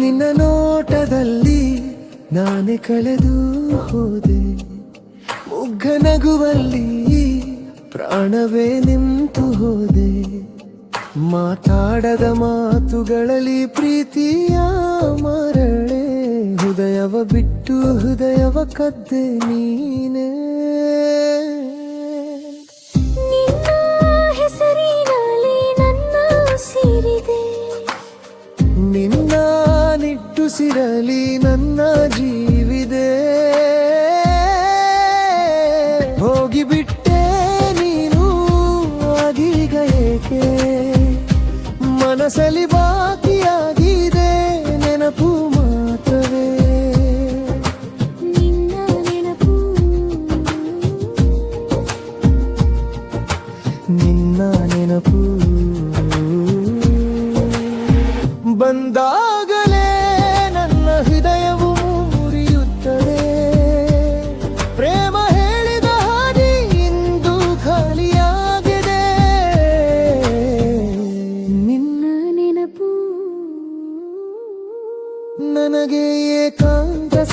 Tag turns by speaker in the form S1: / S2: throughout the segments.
S1: ನಿನ್ನ ನೋಟದಲ್ಲಿ ನಾನೇ ಕಳೆದು ಹೋದೆ. ಮುಗ್ಗ ನಗುವಲ್ಲಿ ಪ್ರಾಣವೇ ನಿಂತು ಹೋದೆ. ಮಾತಾಡದ ಮಾತುಗಳಲ್ಲಿ ಪ್ರೀತಿಯ ಮರಳೆ, ಹೃದಯವ ಬಿಟ್ಟು ಹೃದಯವ ಕದ್ದೆ ನೀನೇ. ನಿಟ್ಟುಸಿರಲಿ ನನ್ನ ಜೀವಿದೆ ಹೋಗಿಬಿಟ್ಟೆ ನೀನು ಅದೀಗ ಏಕೆ? ಮನಸಲಿ ಬಾಕಿಯಾಗಿದೆ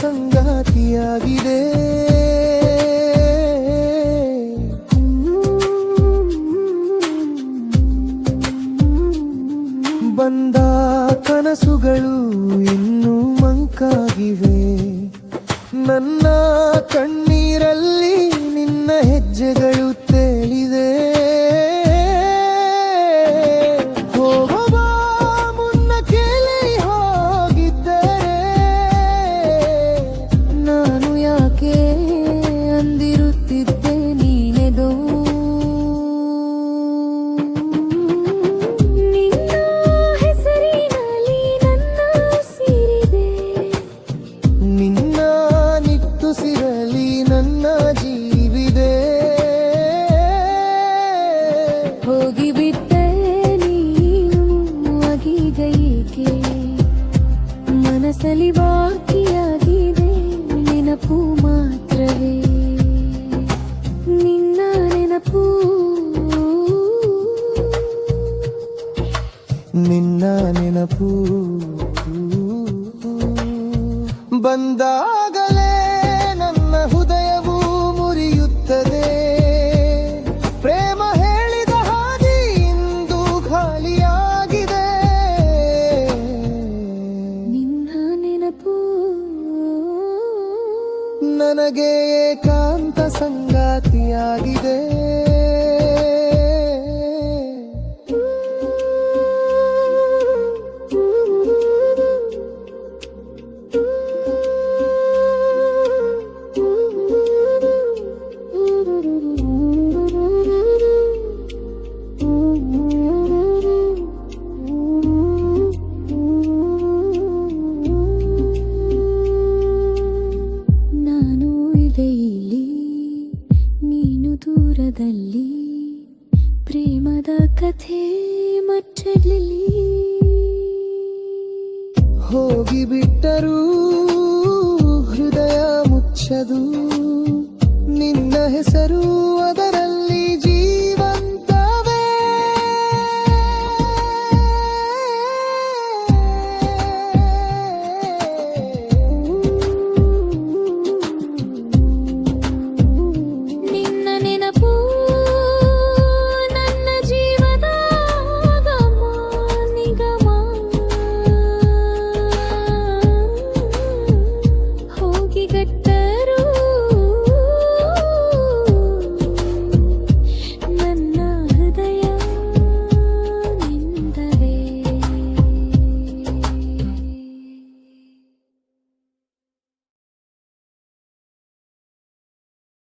S1: ಸಂಗಾತಿಯಾಗಿದೆ. ಬಂದ ಕನಸುಗಳು ಇನ್ನೂ ಮಂಕಾಗಿವೆ. ನನ್ನ ಕಣ್ಣೀರಲ್ಲಿ
S2: ಮನಸ್ಸಲ್ಲಿ ಬಾಕಿಯಾಗಿದೆ ನೆನಪು ಮಾತ್ರವೇ. ನಿನ್ನ ನೆನಪು.
S1: ನಿನ್ನ ನೆನಪು. ಬಂದಾಗಲೇ ನನಗೆ ಏಕಾಂತ ಸಂಗಾತಿಯಾಗಿದೆ.
S2: ನೀನು ದೂರದಲ್ಲಿ ಪ್ರೇಮದ ಕಥೆ ಮಚ್ಚಡಲಿ
S1: ಹೋಗಿಬಿಟ್ಟರೂ ಹೃದಯ ಮುಚ್ಚದು. ನಿನ್ನ ಹೆಸರು ಅದ